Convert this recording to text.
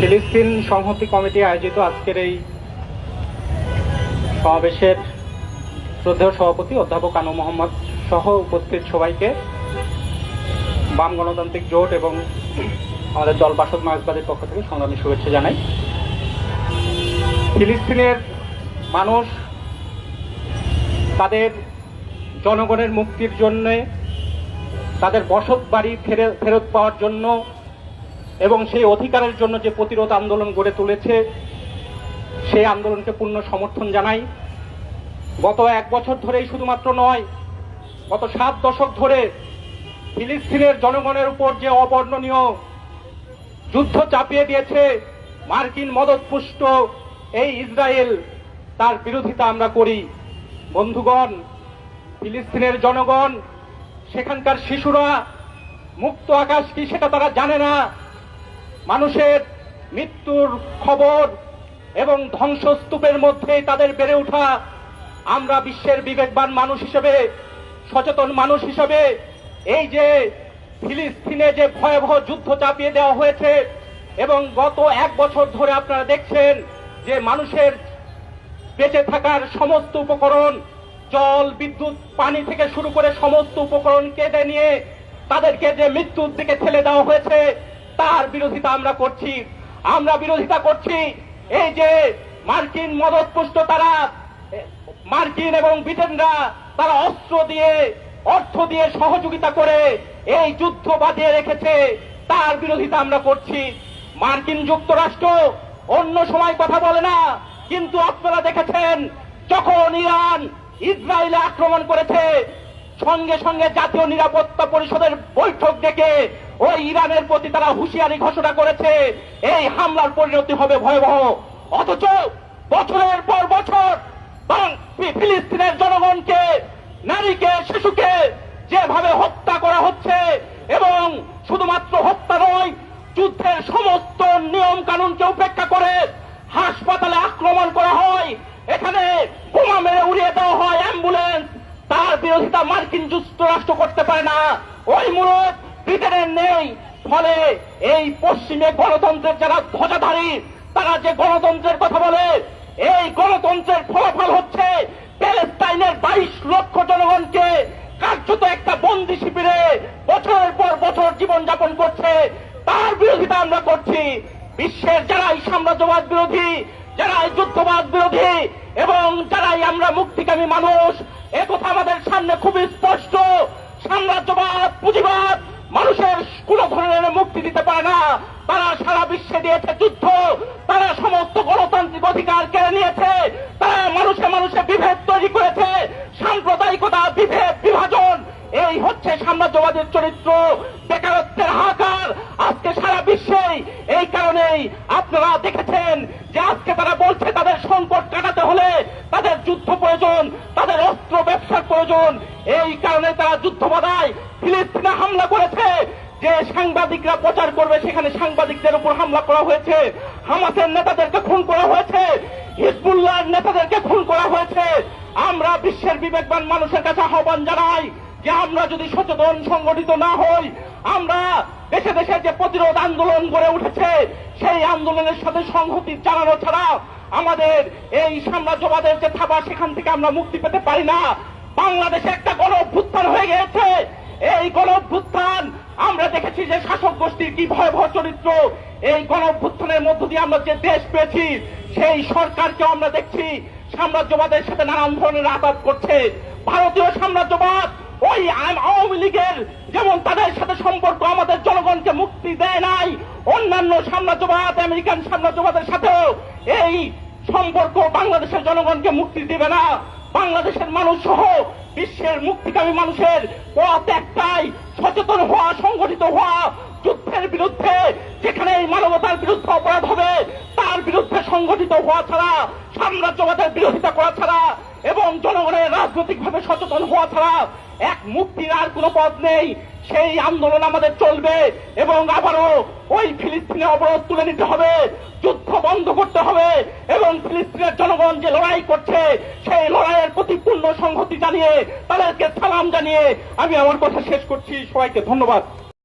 ফিলিস্তিন সংহতি কমিটি আয়োজিত আজকের এই সমাবেশের শ্রদ্ধেয় সভাপতি অধ্যাপক আনু মোহাম্মদ সহ উপস্থিত সবাইকে বাম গণতান্ত্রিক জোট এবং আমাদের দল বাসদ মার্ক্সবাদের পক্ষ থেকে সংগ্রামী শুভেচ্ছা জানাই। ফিলিস্তিনের মানুষ তাদের জনগণের মুক্তির জন্যে, তাদের বসত বাড়ি ফেরত পাওয়ার জন্য এবং সেই অধিকারের জন্য যে প্রতিরোধ আন্দোলন গড়ে তুলেছে, সেই আন্দোলনকে পূর্ণ সমর্থন জানাই। গত এক বছর ধরেই শুধুমাত্র নয়, গত সাত দশক ধরে ফিলিস্তিনের জনগণের উপর যে অবর্ণনীয় যুদ্ধ চাপিয়ে দিয়েছে মার্কিন মদতপুষ্ট এই ইসরায়েল, তার বিরোধিতা আমরা করি। বন্ধুগণ, ফিলিস্তিনের জনগণ, সেখানকার শিশুরা, মুক্ত আকাশ কি সেটা তারা জানে না? মানুষের মৃত্যুর খবর এবং ধ্বংসস্তূপের মধ্যে তাদের বেড়ে ওঠা। আমরা বিশ্বের বিবেকবান মানুষ হিসেবে, সচেতন মানুষ হিসেবে, এই যে ফিলিস্তিনে যে ভয়াবহ যুদ্ধ চাপিয়ে দেওয়া হয়েছে এবং গত এক বছর ধরে আপনারা দেখছেন যে মানুষের বেঁচে থাকার সমস্ত উপকরণ, জল, বিদ্যুৎ, পানি থেকে শুরু করে সমস্ত উপকরণ কেটে নিয়ে তাদেরকে যে মৃত্যুর দিকে ঠেলে দেওয়া হয়েছে তার বিরোধিতা আমরা করছি। আমরা বিরোধিতা করছি। এই যে মার্কিন মদতপুষ্ট তারা মার্কিন এবং ব্রিটেনরা তারা অস্ত্র দিয়ে, অর্থ দিয়ে সহযোগিতা করে এই যুদ্ধ বাঁধিয়ে রেখেছে, তার বিরোধিতা আমরা করছি। মার্কিন যুক্তরাষ্ট্র অন্য সময় কথা বলে না, কিন্তু আপনারা দেখেছেন যখন ইরান ইসরায়েলে আক্রমণ করেছে, সঙ্গে সঙ্গে জাতীয় নিরাপত্তা পরিষদের বৈঠক ডেকে ওই ইরানের প্রতি তারা হুঁশিয়ারি ঘোষণা করেছে, এই হামলার পরিণতি হবে ভয়াবহ। অথচ বছরের পর বছর ফিলিস্তিনের জনগণকে, নারীকে, শিশুকে যেভাবে হত্যা করা হচ্ছে এবং শুধুমাত্র হত্যা নয়, যুদ্ধের সমস্ত নিয়ম কানুনকে উপেক্ষা করে হাসপাতালে আক্রমণ করা হয়, এখানে বোমা মেরে উড়িয়ে দেওয়া হয়, অ্যাম্বুলেন্স। তার বিরোধিতা মার্কিন যুক্তরাষ্ট্র করতে পারে না। ওই মূলত ব্রিটেনের নেই ফলে এই পশ্চিমে গণতন্ত্রের যারা ধ্বজাধারী, তারা যে গণতন্ত্রের কথা বলে, এই গণতন্ত্রের ফলাফল হচ্ছে প্যালেস্তাইনের বাইশ লক্ষ জনগণকে কার্যত একটা বন্দি শিবিরে বছরের পর বছর জীবন যাপন করছে। তার বিরোধিতা আমরা করছি। বিশ্বের যারাই সাম্রাজ্যবাদ বিরোধী, যারাই যুদ্ধবাদ বিরোধী, এবং যারাই আমরা মুক্তিকামী মানুষ একথা আমাদের সামনে খুবই স্পষ্ট। সাম্রাজ্যবাদ, পুঁজিবাদ পারে না। তারা সারা বিশ্বে দিয়েছে যুদ্ধ। তারা সমস্ত গণতান্ত্রিক অধিকার কেড়ে নিয়েছে। তারা মানুষে মানুষে বিভেদ তৈরি করেছে। সাম্প্রদায়িকতা, বিভেদ, বিভাজন, এই হচ্ছে সাম্রাজ্যবাদের চরিত্র। বেকারত্বের হাহাকার। আজকে সারা বিশ্বেই এই কারণেই আপনারা দেখেছেন যে আজকে তারা বলছে তাদের সংকট কাটাতে হলে তাদের যুদ্ধ প্রয়োজন, তাদের অস্ত্র ব্যবসার প্রয়োজন। এই কারণে তারা যুদ্ধ বাধায় ফিলিস্তিনে হামলা করেছে। যে সাংবাদিকরা প্রচার করবে, সেখানে সাংবাদিকদের উপর হামলা করা হয়েছে। হামাসের নেতাদেরকে খুন করা হয়েছে। হিজবুল্লাহর নেতাদেরকে খুন করা হয়েছে। আমরা বিশ্বের বিবেকবান মানুষের কাছে আহ্বান জানাই যে আমরা যদি সচেতন, সংগঠিত না হই, আমরা দেশে দেশে যে প্রতিরোধ আন্দোলন গড়ে উঠেছে, সেই আন্দোলনের সাথে সংহতি চালানো ছাড়া আমাদের এই সাম্রাজ্যবাদের যে থাবা, সেখান থেকে আমরা মুক্তি পেতে পারি না। বাংলাদেশে একটা গণ অভ্যুত্থান হয়ে গেছে এই গণ অভ্যুত্থান আমরা দেখেছি যে শাসক গোষ্ঠীর কি ভয়াবহ চরিত্র। এই গণ অভ্যুত্থানের মধ্য দিয়ে আমরা যে দেশ পেয়েছি, সেই সরকারকে আমরা দেখছি। সাম্রাজ্যবাদের সাথে নানান ধরনের আঘাত করছে। ভারতীয় সাম্রাজ্যবাদ, ওই আওয়ামী লীগের যেমন তাদের সাথে সম্পর্ক আমাদের জনগণকে মুক্তি দেয় নাই, অন্যান্য সাম্রাজ্যবাদ, আমেরিকান সাম্রাজ্যবাদের সাথেও এই সম্পর্ক বাংলাদেশের জনগণকে মুক্তি দিবে না। বাংলাদেশের মানুষ সহ বিশ্বের মুক্তিকামী মানুষের পথ একটাই, সচেতন হওয়া, সংগঠিত হওয়া। যুদ্ধের বিরুদ্ধে যেখানে এই মানবতার বিরুদ্ধে অপরাধ হবে, তার বিরুদ্ধে সংগঠিত হওয়া ছাড়া, সাম্রাজ্যবাদের বিরোধিতা করা ছাড়া এবং জনগণের রাজনৈতিকভাবে সচেতন হওয়া ছাড়া এক মুক্তির আর কোনো পথ নেই। সেই আন্দোলন আমাদের চলবে এবং আবারও ওই ফিলিস্তিনে অবরোধ তুলে নিতে হবে, যুদ্ধ বন্ধ করতে হবে এবং ফিলিস্তিনের জনগণ যে লড়াই করছে, সেই লড়াইয়ের প্রতি পূর্ণ সংহতি জানিয়ে তাদেরকে সালাম জানিয়ে আমি আমার কথা শেষ করছি। সবাইকে ধন্যবাদ।